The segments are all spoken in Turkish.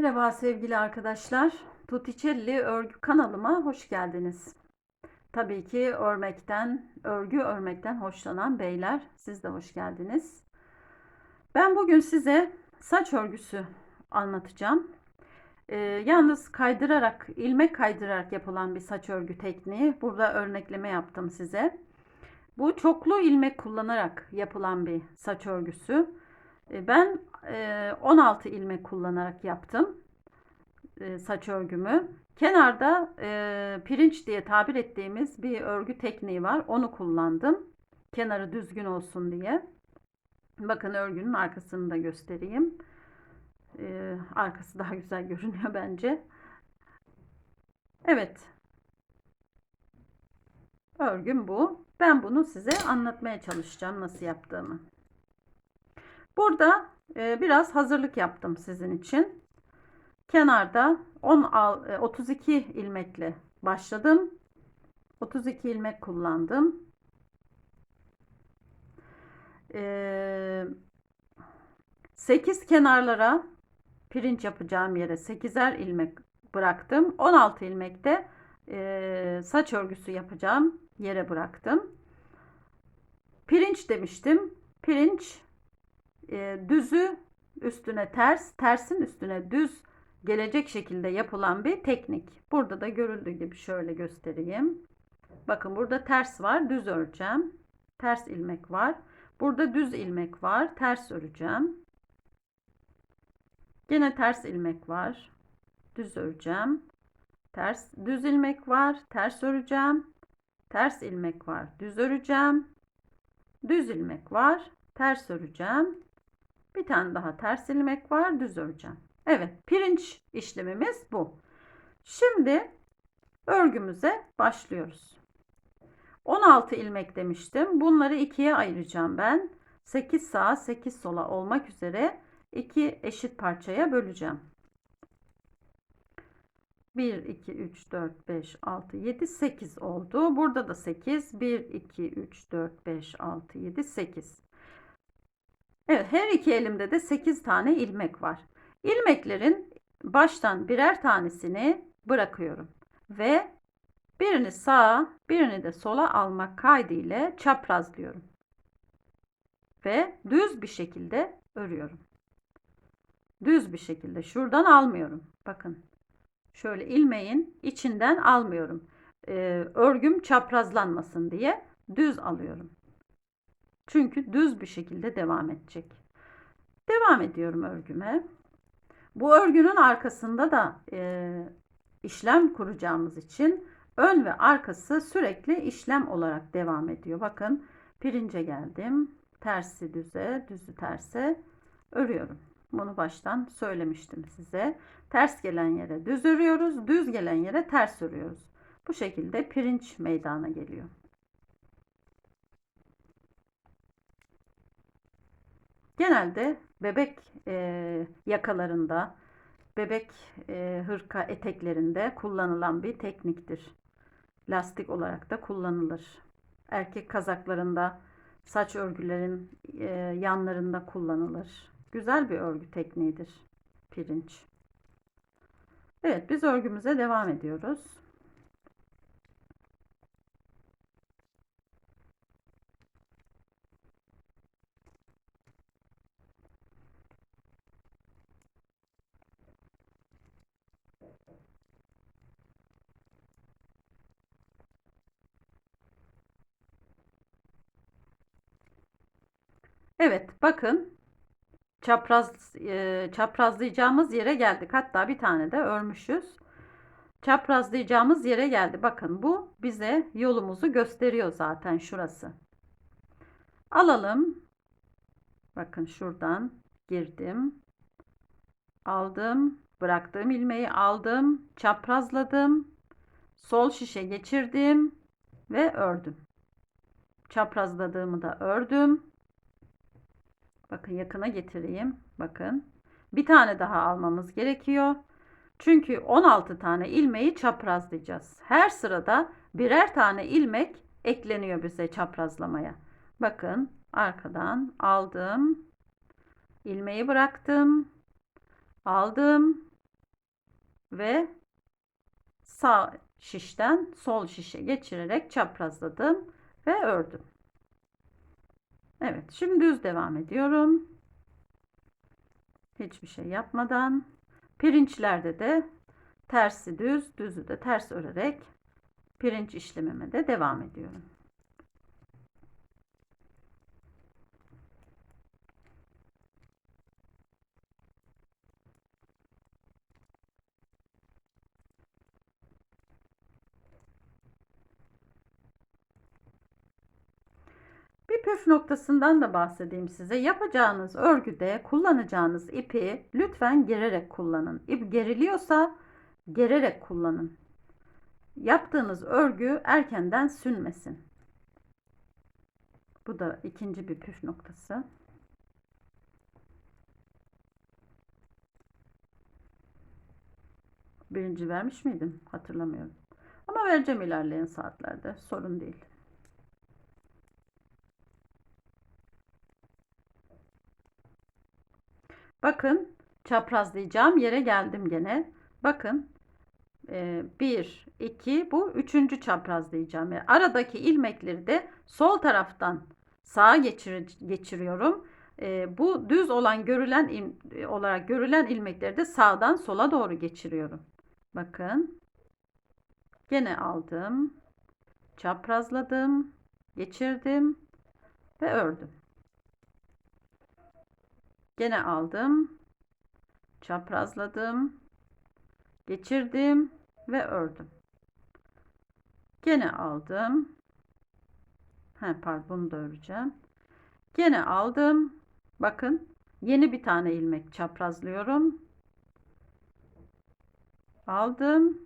Merhaba sevgili arkadaşlar. Tuticelli örgü kanalıma hoş geldiniz. Tabii ki örmekten, örgü örmekten hoşlanan beyler siz de hoş geldiniz. Ben bugün size saç örgüsü anlatacağım. Ee, yalnız kaydırarak, ilmek kaydırarak yapılan bir saç örgü tekniği. Burada örnekleme yaptım size. Bu çoklu ilmek kullanarak yapılan bir saç örgüsü. Ee, Ben e, 16 ilmek kullanarak yaptım saç örgümü. Kenarda pirinç diye tabir ettiğimiz bir örgü tekniği var. Onu kullandım. Kenarı düzgün olsun diye. Bakın örgünün arkasını da göstereyim. Arkası daha güzel görünüyor bence. Evet. Örgüm bu. Ben bunu size anlatmaya çalışacağım nasıl yaptığımı. Burada e, biraz hazırlık yaptım sizin için. Kenarda 10 al- e, 32 ilmekle başladım. 32 ilmek kullandım. E, 8 kenarlara pirinç yapacağım yere 8'er ilmek bıraktım. 16 ilmekte e, saç örgüsü yapacağım yere bıraktım. Pirinç demiştim. Pirinç e, düzü üstüne ters, tersin üstüne düz gelecek şekilde yapılan bir teknik. Burada da görüldüğü gibi şöyle göstereyim. Bakın burada ters var, düz öreceğim. Ters ilmek var. Burada düz ilmek var, ters öreceğim. Yine ters ilmek var. Düz öreceğim. Ters düz ilmek var, ters öreceğim. Ters ilmek var, düz öreceğim. Düz ilmek var, ters öreceğim. Bir tane daha ters ilmek var, düz öreceğim. Evet, pirinç işlemimiz bu. Şimdi örgümüze başlıyoruz. 16 ilmek demiştim. Bunları ikiye ayıracağım ben. 8 sağa 8 sola olmak üzere iki eşit parçaya böleceğim. 1, 2, 3, 4, 5, 6, 7, 8 oldu. Burada da 8. 1, 2, 3, 4, 5, 6, 7, 8. Evet her iki elimde de 8 tane ilmek var. İlmeklerin baştan birer tanesini bırakıyorum. Ve birini sağa birini de sola almak kaydıyla çaprazlıyorum. Ve düz bir şekilde örüyorum. Düz bir şekilde şuradan almıyorum. Bakın şöyle ilmeğin içinden almıyorum. Ee, örgüm çaprazlanmasın diye düz alıyorum. Çünkü düz bir şekilde devam edecek. Devam ediyorum örgüme. Bu örgünün arkasında da e, işlem kuracağımız için ön ve arkası sürekli işlem olarak devam ediyor. Bakın pirince geldim. Tersi düze, düzü terse örüyorum. Bunu baştan söylemiştim size. Ters gelen yere düz örüyoruz, düz gelen yere ters örüyoruz. Bu şekilde pirinç meydana geliyor. Genelde bebek e, yakalarında, bebek e, hırka eteklerinde kullanılan bir tekniktir. Lastik olarak da kullanılır. Erkek kazaklarında, saç örgülerin e, yanlarında kullanılır. Güzel bir örgü tekniğidir pirinç. Evet biz örgümüze devam ediyoruz. Evet bakın çapraz e, çaprazlayacağımız yere geldik. Hatta bir tane de örmüşüz. Çaprazlayacağımız yere geldi. Bakın bu bize yolumuzu gösteriyor zaten şurası. Alalım. Bakın şuradan girdim. Aldım. Bıraktığım ilmeği aldım. Çaprazladım. Sol şişe geçirdim ve ördüm. Çaprazladığımı da ördüm. Bakın yakına getireyim. Bakın. Bir tane daha almamız gerekiyor. Çünkü 16 tane ilmeği çaprazlayacağız. Her sırada birer tane ilmek ekleniyor bize çaprazlamaya. Bakın arkadan aldım. ilmeği bıraktım. Aldım. ve sağ şişten sol şişe geçirerek çaprazladım ve ördüm. Evet, şimdi düz devam ediyorum. Hiçbir şey yapmadan pirinçlerde de tersi düz, düzü de ters örerek pirinç işlemime de devam ediyorum. Bir püf noktasından da bahsedeyim size. Yapacağınız örgüde kullanacağınız ipi lütfen gererek kullanın. İp geriliyorsa gererek kullanın. Yaptığınız örgü erkenden sünmesin. Bu da ikinci bir püf noktası. Birinci vermiş miydim? Hatırlamıyorum. Ama vereceğim ilerleyen saatlerde. Sorun değil. Bakın çaprazlayacağım yere geldim gene. Bakın 1, 2 bu üçüncü çaprazlayacağım. Yani aradaki ilmekleri de sol taraftan sağa geçir, geçiriyorum. E, bu düz olan görülen olarak görülen ilmekleri de sağdan sola doğru geçiriyorum. Bakın. Gene aldım. Çaprazladım. Geçirdim. Ve ördüm. Gene aldım. Çaprazladım. Geçirdim ve ördüm. Gene aldım. He, pardon bunu da öreceğim. Gene aldım. Bakın yeni bir tane ilmek çaprazlıyorum. Aldım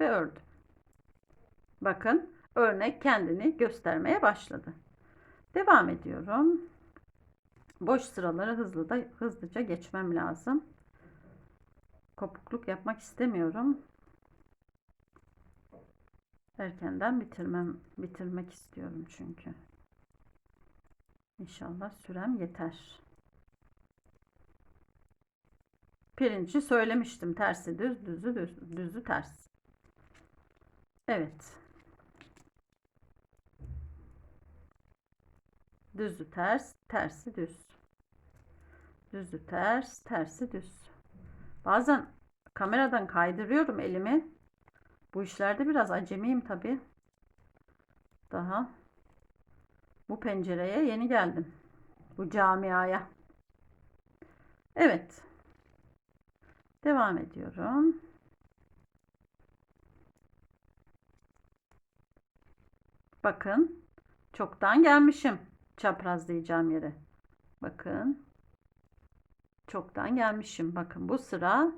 ve ördüm. Bakın örnek kendini göstermeye başladı. Devam ediyorum. Boş sıraları hızlı da hızlıca geçmem lazım. Kopukluk yapmak istemiyorum. Erkenden bitirmem bitirmek istiyorum çünkü. İnşallah sürem yeter. Pirinci söylemiştim. Tersi düz, düzü düz, düzü ters. Evet. Düzü ters, tersi düz. Düzü ters, tersi düz. Bazen kameradan kaydırıyorum elimi. Bu işlerde biraz acemiyim tabi. Daha bu pencereye yeni geldim. Bu camiaya. Evet. Devam ediyorum. Bakın. Çoktan gelmişim çaprazlayacağım yere. Bakın. Çoktan gelmişim. Bakın bu sıra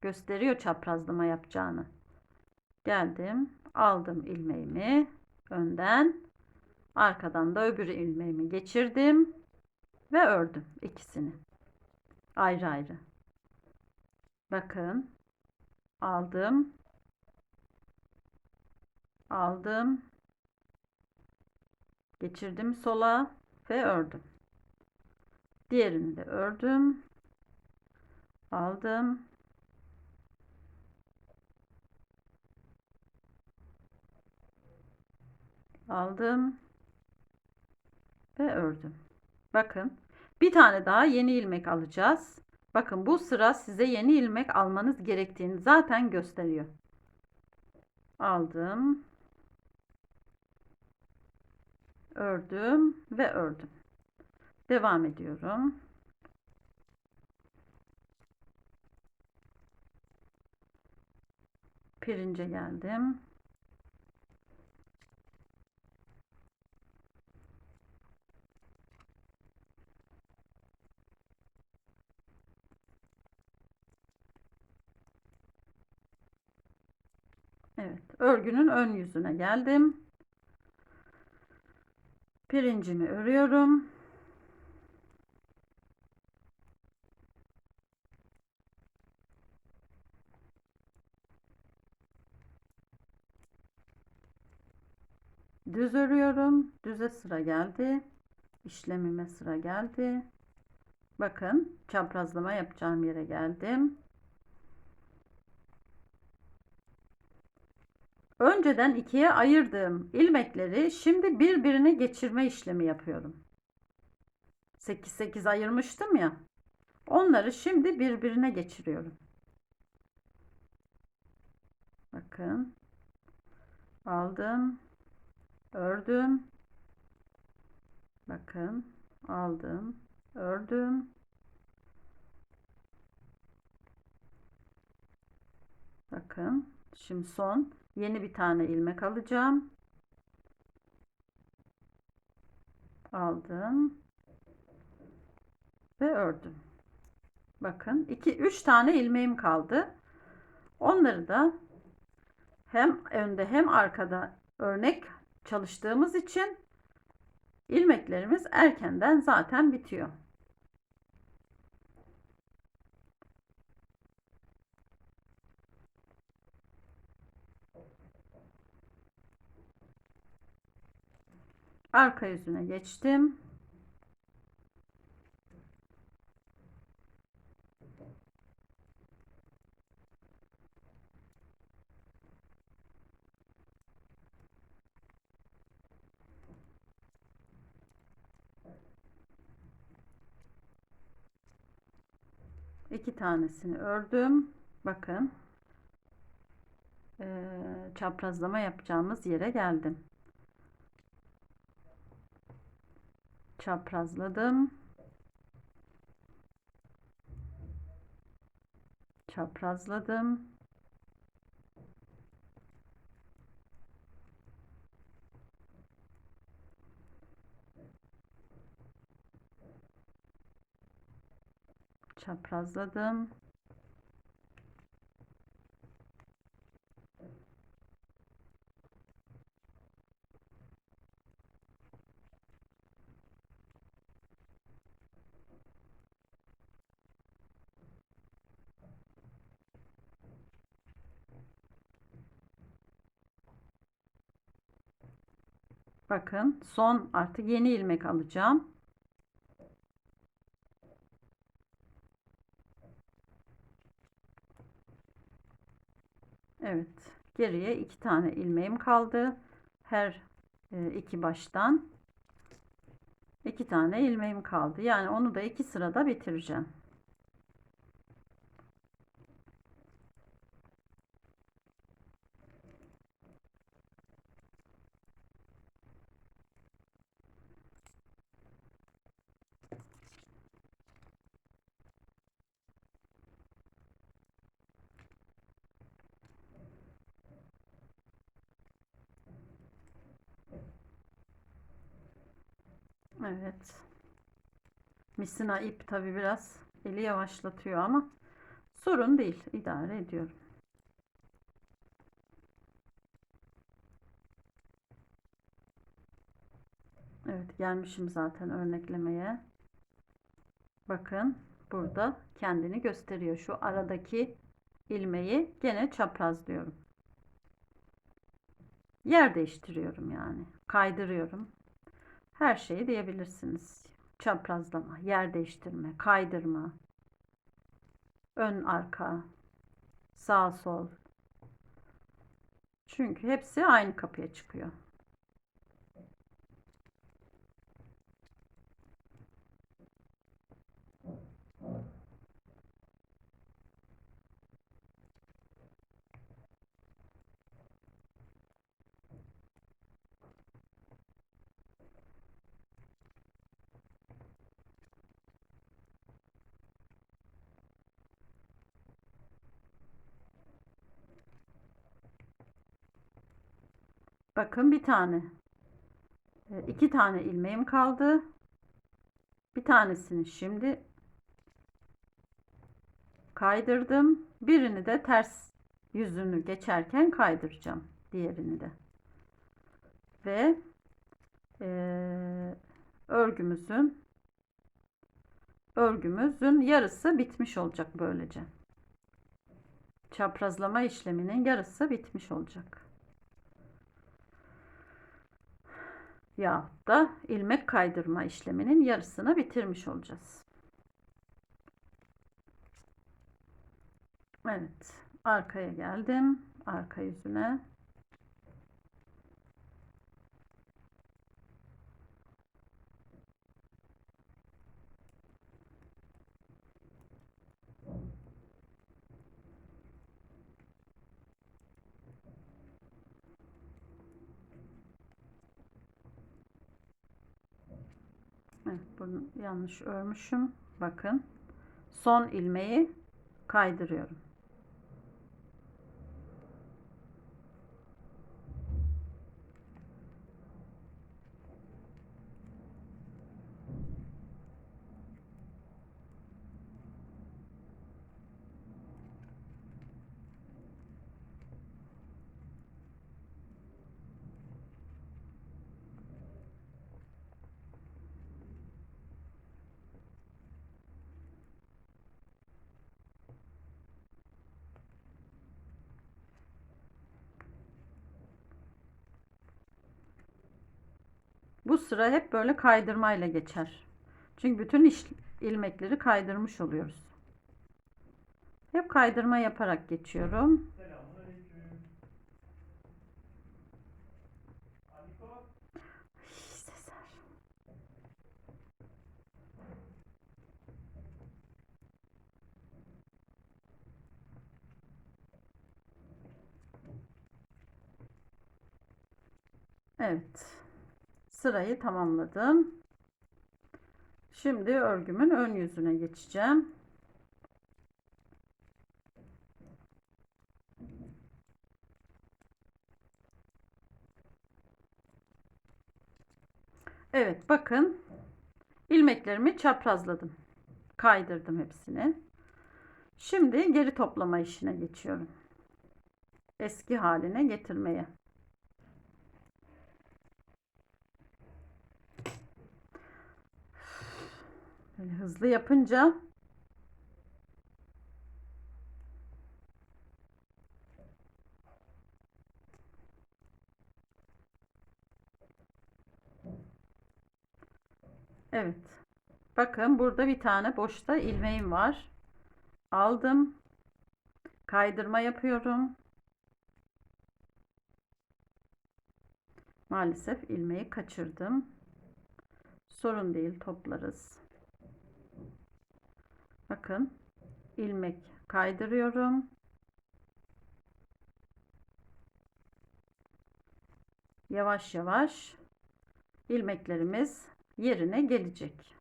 gösteriyor çaprazlama yapacağını. Geldim. Aldım ilmeğimi önden. Arkadan da öbür ilmeğimi geçirdim. Ve ördüm ikisini. Ayrı ayrı. Bakın. Aldım. Aldım. Geçirdim sola ve ördüm. Diğerini de ördüm aldım. Aldım ve ördüm. Bakın bir tane daha yeni ilmek alacağız. Bakın bu sıra size yeni ilmek almanız gerektiğini zaten gösteriyor. Aldım. Ördüm ve ördüm. Devam ediyorum. Pirince geldim. Evet, örgünün ön yüzüne geldim. Pirincimi örüyorum. Düz örüyorum. Düze sıra geldi. İşlemime sıra geldi. Bakın çaprazlama yapacağım yere geldim. Önceden ikiye ayırdığım ilmekleri şimdi birbirine geçirme işlemi yapıyorum. 8 8 ayırmıştım ya. Onları şimdi birbirine geçiriyorum. Bakın. Aldım. Ördüm. Bakın. Aldım. Ördüm. Bakın. Şimdi son yeni bir tane ilmek alacağım. Aldım. Ve ördüm. Bakın 2 3 tane ilmeğim kaldı. Onları da hem önde hem arkada örnek çalıştığımız için ilmeklerimiz erkenden zaten bitiyor. Arka yüzüne geçtim. İki tanesini ördüm. Bakın. Ee, çaprazlama yapacağımız yere geldim. Çaprazladım. Çaprazladım. Çaprazladım. Bakın son artık yeni ilmek alacağım. Evet. Geriye iki tane ilmeğim kaldı. Her e, iki baştan iki tane ilmeğim kaldı. Yani onu da iki sırada bitireceğim. Evet. Misina ip tabi biraz eli yavaşlatıyor ama sorun değil. idare ediyorum. Evet gelmişim zaten örneklemeye. Bakın burada kendini gösteriyor. Şu aradaki ilmeği gene çaprazlıyorum. Yer değiştiriyorum yani. Kaydırıyorum. Her şeyi diyebilirsiniz. Çaprazlama, yer değiştirme, kaydırma, ön arka, sağ sol. Çünkü hepsi aynı kapıya çıkıyor. Bakın bir tane. E, iki tane ilmeğim kaldı. Bir tanesini şimdi kaydırdım. Birini de ters yüzünü geçerken kaydıracağım. Diğerini de. Ve e, örgümüzün örgümüzün yarısı bitmiş olacak böylece. Çaprazlama işleminin yarısı bitmiş olacak. Yahut da ilmek kaydırma işleminin yarısını bitirmiş olacağız. Evet, arkaya geldim. Arka yüzüne. Bunu yanlış örmüşüm. Bakın. Son ilmeği kaydırıyorum. Bu sıra hep böyle kaydırmayla geçer. Çünkü bütün iş, ilmekleri kaydırmış oluyoruz. Hep kaydırma yaparak geçiyorum. Evet. Sırayı tamamladım. Şimdi örgümün ön yüzüne geçeceğim. Evet bakın ilmeklerimi çaprazladım. Kaydırdım hepsini. Şimdi geri toplama işine geçiyorum. Eski haline getirmeye. Böyle hızlı yapınca Evet. Bakın burada bir tane boşta ilmeğim var. Aldım. Kaydırma yapıyorum. Maalesef ilmeği kaçırdım. Sorun değil toplarız. Bakın ilmek kaydırıyorum. Yavaş yavaş ilmeklerimiz yerine gelecek.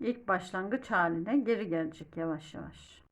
İlk başlangıç haline geri gelecek yavaş yavaş.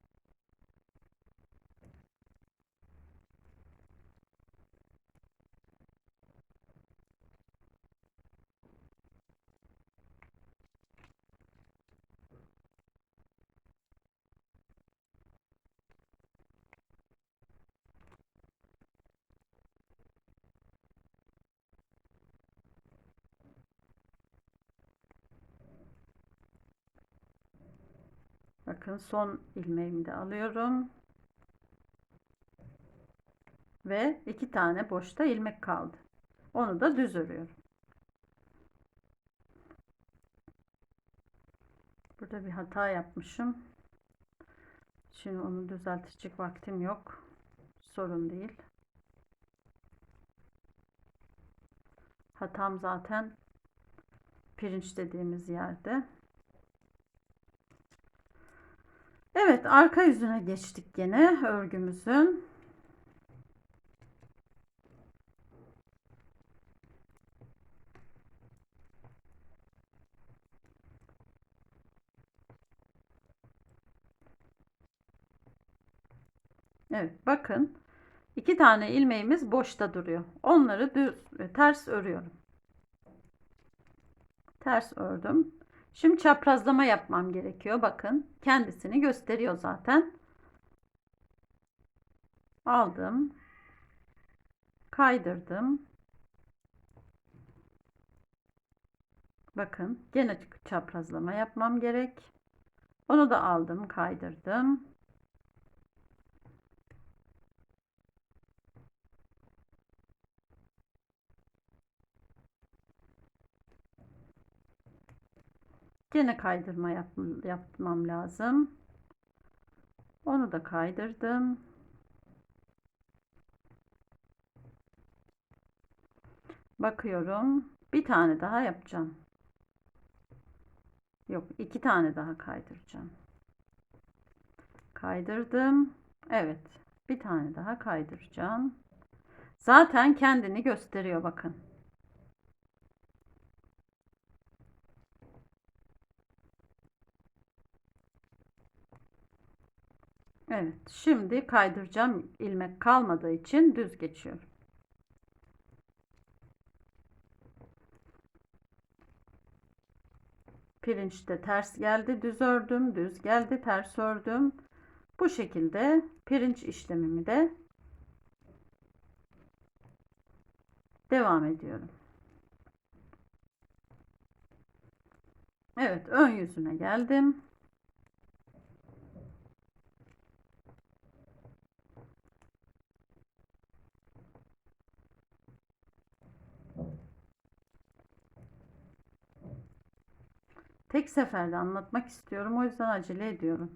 Bakın son ilmeğimi de alıyorum. Ve iki tane boşta ilmek kaldı. Onu da düz örüyorum. Burada bir hata yapmışım. Şimdi onu düzeltecek vaktim yok. Sorun değil. Hatam zaten pirinç dediğimiz yerde. Evet, arka yüzüne geçtik gene örgümüzün. Evet, bakın. iki tane ilmeğimiz boşta duruyor. Onları düz ters örüyorum. Ters ördüm. Şimdi çaprazlama yapmam gerekiyor. Bakın kendisini gösteriyor zaten. Aldım. Kaydırdım. Bakın gene çaprazlama yapmam gerek. Onu da aldım, kaydırdım. Gene kaydırma yap, yapmam lazım. Onu da kaydırdım. Bakıyorum. Bir tane daha yapacağım. Yok, iki tane daha kaydıracağım. Kaydırdım. Evet. Bir tane daha kaydıracağım. Zaten kendini gösteriyor bakın. Evet, şimdi kaydıracağım ilmek kalmadığı için düz geçiyorum. Pirinçte ters geldi, düz ördüm, düz geldi, ters ördüm. Bu şekilde pirinç işlemimi de devam ediyorum. Evet, ön yüzüne geldim. Tek seferde anlatmak istiyorum. O yüzden acele ediyorum.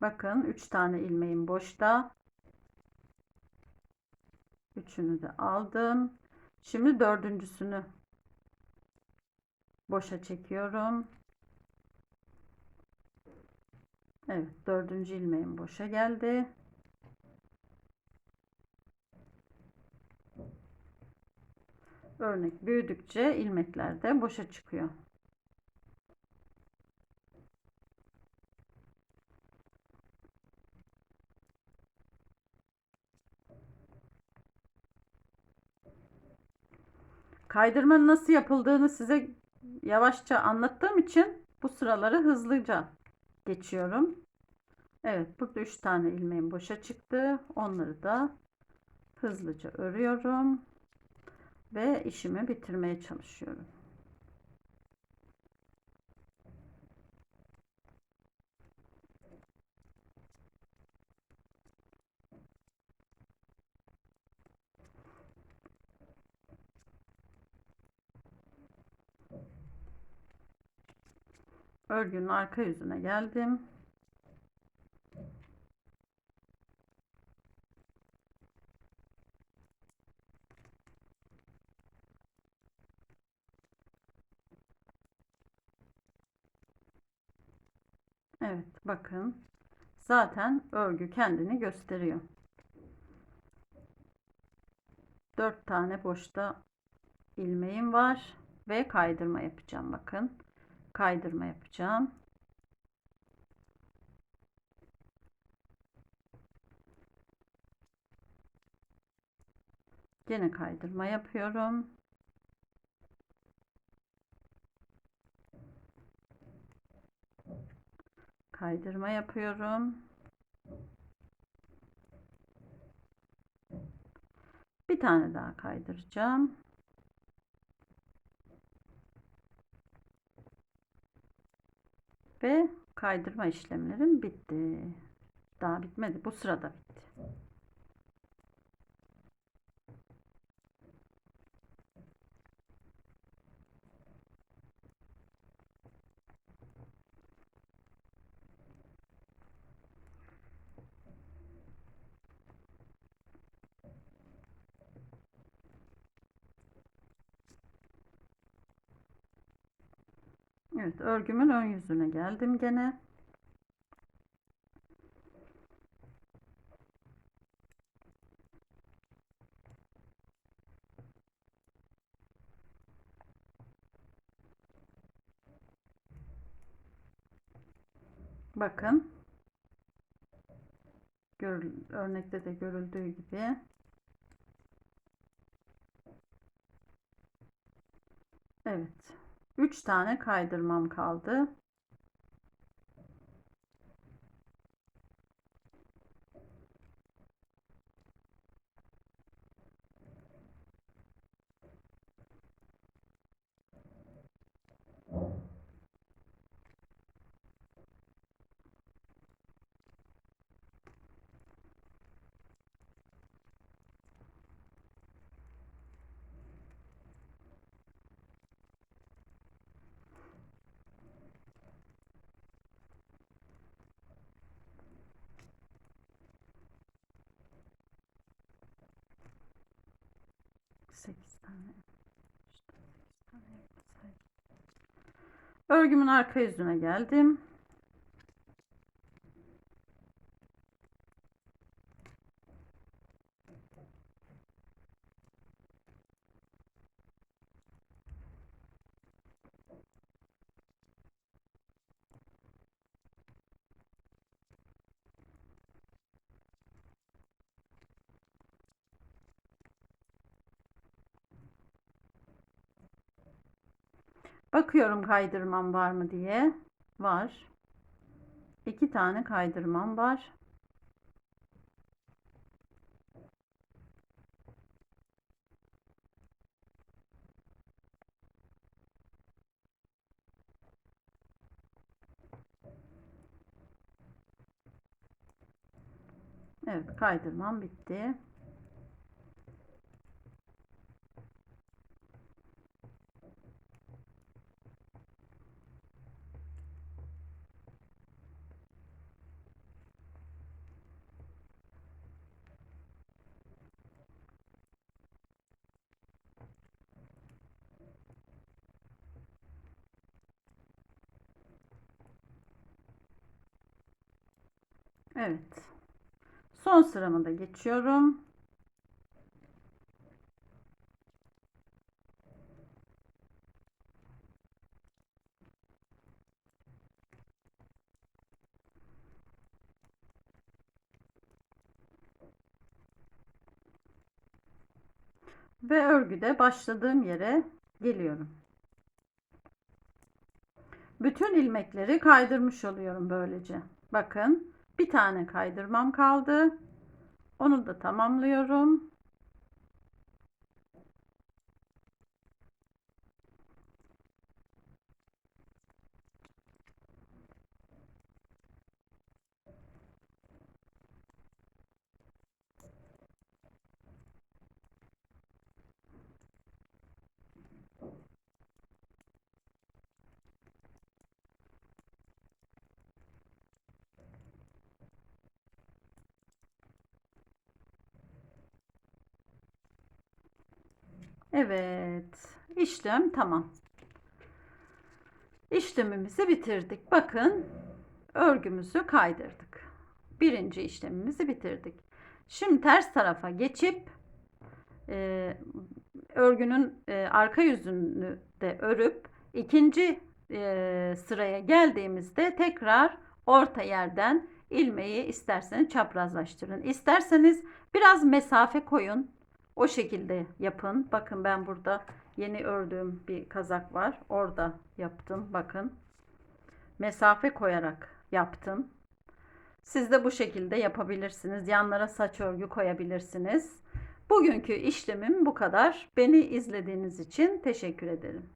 Bakın 3 tane ilmeğim boşta. Üçünü de aldım. Şimdi dördüncüsünü boşa çekiyorum. Evet, dördüncü ilmeğim boşa geldi. Örnek büyüdükçe ilmekler de boşa çıkıyor. Kaydırmanın nasıl yapıldığını size yavaşça anlattığım için bu sıraları hızlıca geçiyorum. Evet, burada 3 tane ilmeğim boşa çıktı. Onları da hızlıca örüyorum ve işimi bitirmeye çalışıyorum. Örgünün arka yüzüne geldim. Evet bakın zaten örgü kendini gösteriyor. 4 tane boşta ilmeğim var ve kaydırma yapacağım bakın. Kaydırma yapacağım. Gene kaydırma yapıyorum. Kaydırma yapıyorum. Bir tane daha kaydıracağım. Ve kaydırma işlemlerim bitti. Daha bitmedi. Bu sırada bitti. Evet örgümün ön yüzüne geldim gene. Bakın. Görül, örnekte de görüldüğü gibi. Evet. 3 tane kaydırmam kaldı. Sekiz tane. Örgümün arka yüzüne geldim. Bakıyorum kaydırmam var mı diye. Var. İki tane kaydırmam var. Evet, kaydırmam bitti. Evet. Son sıramı da geçiyorum. Ve örgüde başladığım yere geliyorum. Bütün ilmekleri kaydırmış oluyorum böylece. Bakın bir tane kaydırmam kaldı. Onu da tamamlıyorum. Evet. işlem tamam. İşlemimizi bitirdik. Bakın örgümüzü kaydırdık. Birinci işlemimizi bitirdik. Şimdi ters tarafa geçip e, örgünün e, arka yüzünü de örüp ikinci e, sıraya geldiğimizde tekrar orta yerden ilmeği isterseniz çaprazlaştırın. İsterseniz biraz mesafe koyun. O şekilde yapın. Bakın ben burada yeni ördüğüm bir kazak var. Orada yaptım. Bakın. Mesafe koyarak yaptım. Siz de bu şekilde yapabilirsiniz. Yanlara saç örgü koyabilirsiniz. Bugünkü işlemim bu kadar. Beni izlediğiniz için teşekkür ederim.